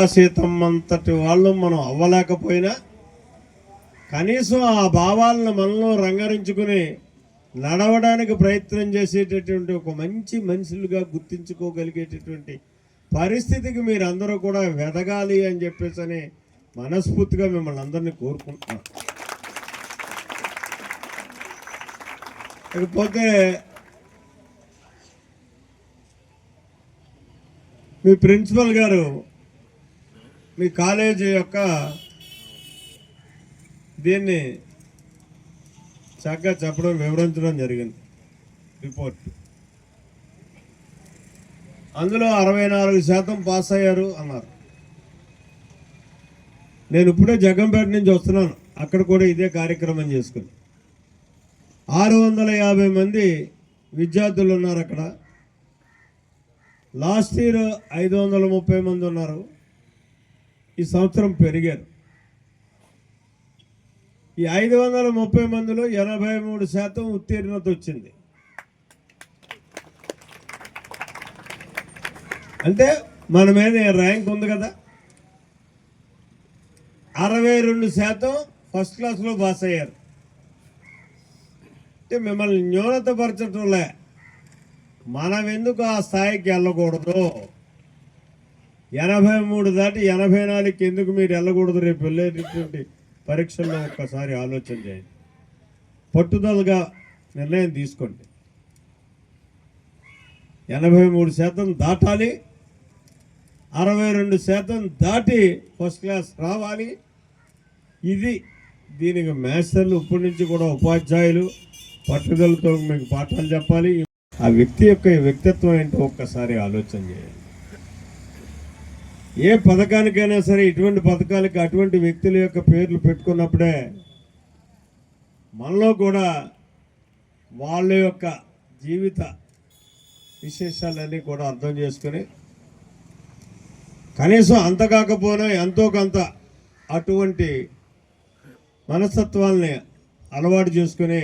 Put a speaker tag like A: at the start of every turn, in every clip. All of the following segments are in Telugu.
A: సీతమ్మంతటి వాళ్ళు మనం అవ్వలేకపోయినా కనీసం ఆ భావాలను మనలో రంగరించుకుని నడవడానికి ప్రయత్నం చేసేటటువంటి ఒక మంచి మనుషులుగా గుర్తించుకోగలిగేటటువంటి పరిస్థితికి మీరందరూ కూడా వెదగాలి అని చెప్పేసి అని మనస్ఫూర్తిగా మిమ్మల్ని అందరినీ కోరుకుంటున్నాం. ఇకపోతే మీ ప్రిన్సిపల్ గారు మీ కాలేజీ యొక్క దీన్ని చక్కగా చెప్పడం వివరించడం జరిగింది. రిపోర్ట్. అందులో అరవై నాలుగు శాతం పాస్ అయ్యారు అన్నారు. నేను ఇప్పుడే జగంపేట నుంచి వస్తున్నాను. అక్కడ కూడా ఇదే కార్యక్రమం చేసుకుని. ఆరు వందల యాభై మంది విద్యార్థులు ఉన్నారు అక్కడ. లాస్ట్ ఇయర్ ఐదు వందల ముప్పై మంది ఉన్నారు. ఈ సంవత్సరం పెరిగారు. ఈ ఐదు వందల ముప్పై మందిలో ఎనభై మూడు శాతం ఉత్తీర్ణత వచ్చింది. అంటే మన మీద ర్యాంక్ ఉంది కదా? అరవై రెండు శాతం ఫస్ట్ క్లాస్లో పాస్ అయ్యారు. అంటే మిమ్మల్ని న్యూనతపరచటంలే మనం ఎందుకు ఆ స్థాయికి వెళ్ళకూడదు? ఎనభై మూడు దాటి ఎనభై నాలుగుకి ఎందుకు మీరు వెళ్ళకూడదు రేపు వెళ్ళేటటువంటి పరీక్షల్లో ఒక్కసారి ఆలోచన చేయండి. పట్టుదలగా నిర్ణయం తీసుకోండి. ఎనభై మూడు శాతం దాటాలి. అరవై రెండు శాతం దాటి ఫస్ట్ క్లాస్ రావాలి. ఇది దీనికి మేస్టర్లు ఇప్పటి నుంచి కూడా ఉపాధ్యాయులు పట్టుదలతో మీకు పాఠాలు చెప్పాలి. ఆ వ్యక్తి యొక్క వ్యక్తిత్వం ఏంటో ఒక్కసారి ఆలోచన చేయాలి ఏ పథకానికైనా సరే ఇటువంటి పథకాలకి అటువంటి వ్యక్తుల యొక్క పేర్లు పెట్టుకున్నప్పుడే మనలో కూడా వాళ్ళ యొక్క జీవిత విశేషాలన్నీ కూడా అర్థం చేసుకుని కనీసం అంత కాకపోయినా ఎంతో కొంత అటువంటి మనస్తత్వాల్ని అలవాటు చేసుకుని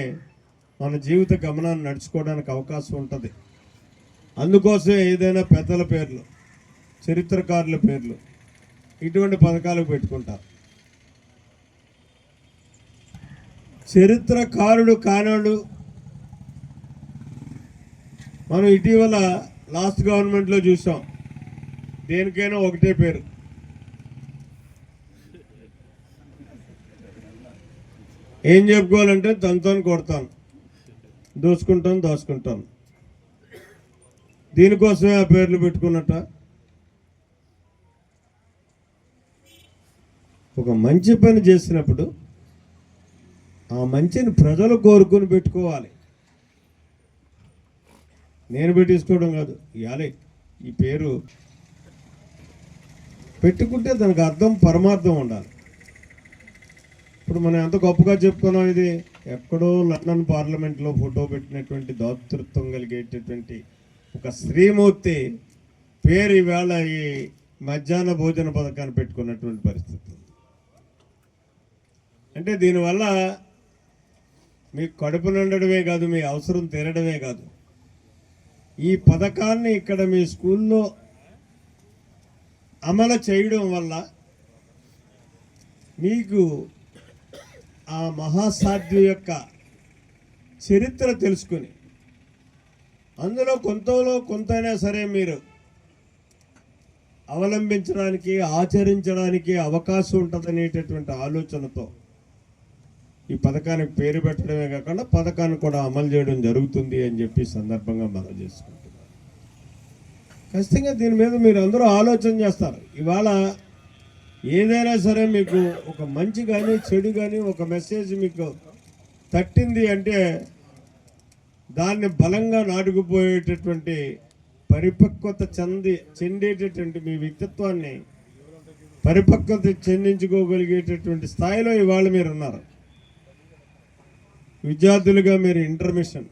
A: మన జీవిత గమనాన్ని నడుచుకోవడానికి అవకాశం ఉంటుంది. అందుకోసమే ఏదైనా పెద్దల పేర్లు. చరిత్రకారుల పేర్లు. ఇటువంటి పథకాలు పెట్టుకుంటారు చరిత్రకారుడు కానోడు. మనం ఇటీవల లాస్ట్ గవర్నమెంట్లో చూసాం. దేనికైనా ఒకటే పేరు. ఏం చెప్పుకోవాలంటే తనతో కొడతాను. దోచుకుంటాను దోచుకుంటాను. దీనికోసమే ఆ పేర్లు పెట్టుకున్నట్ట. ఒక మంచి పని చేసినప్పుడు ఆ మంచిని ప్రజలు కోరుకుని పెట్టుకోవాలి. నేను పెట్టించుకోవడం కాదు ఇవ్వాలి ఈ పేరు పెట్టుకుంటే దానికి అర్థం పరమార్థం ఉండాలి. ఇప్పుడు మనం ఎంత గొప్పగా చెప్పుకున్నాం ఇది? ఎక్కడో లండన్ పార్లమెంట్లో ఫోటో పెట్టినటువంటి దాతృత్వం కలిగేటటువంటి ఒక శ్రీమూర్తి పేరు ఈవేళ ఈ మధ్యాహ్న భోజన పథకాన్ని పెట్టుకున్నటువంటి పరిస్థితి. అంటే దీనివల్ల మీకు కడుపు నిండడమే కాదు మీ అవసరం తీరడమే కాదు. ఈ పథకాన్ని ఇక్కడ మీ స్కూల్లో అమలు చేయడం వల్ల మీకు ఆ మహాసాధ్యు యొక్క చరిత్ర తెలుసుకుని అందులో కొంతలో కొంతైనా సరే మీరు అవలంబించడానికి ఆచరించడానికి అవకాశం ఉంటుంది అనేటటువంటి ఆలోచనతో ఈ పథకానికి పేరు పెట్టడమే కాకుండా పథకాన్ని కూడా అమలు చేయడం జరుగుతుంది అని చెప్పి సందర్భంగా మనం చేసుకుంటున్నాం. ఖచ్చితంగా దీని మీద మీరు అందరూ ఆలోచన చేస్తారు. ఇవాళ ఏదైనా సరే మీకు ఒక మంచి కానీ చెడు కానీ ఒక మెసేజ్ మీకు తట్టింది అంటే దాన్ని బలంగా నాటుకుపోయేటటువంటి పరిపక్వత చెంది చెందేటటువంటి మీ వ్యక్తిత్వాన్ని పరిపక్వత చెందించుకోగలిగేటటువంటి స్థాయిలో ఇవాళ మీరు ఉన్నారు విద్యార్థులుగా మీరు ఇంటర్మిషన్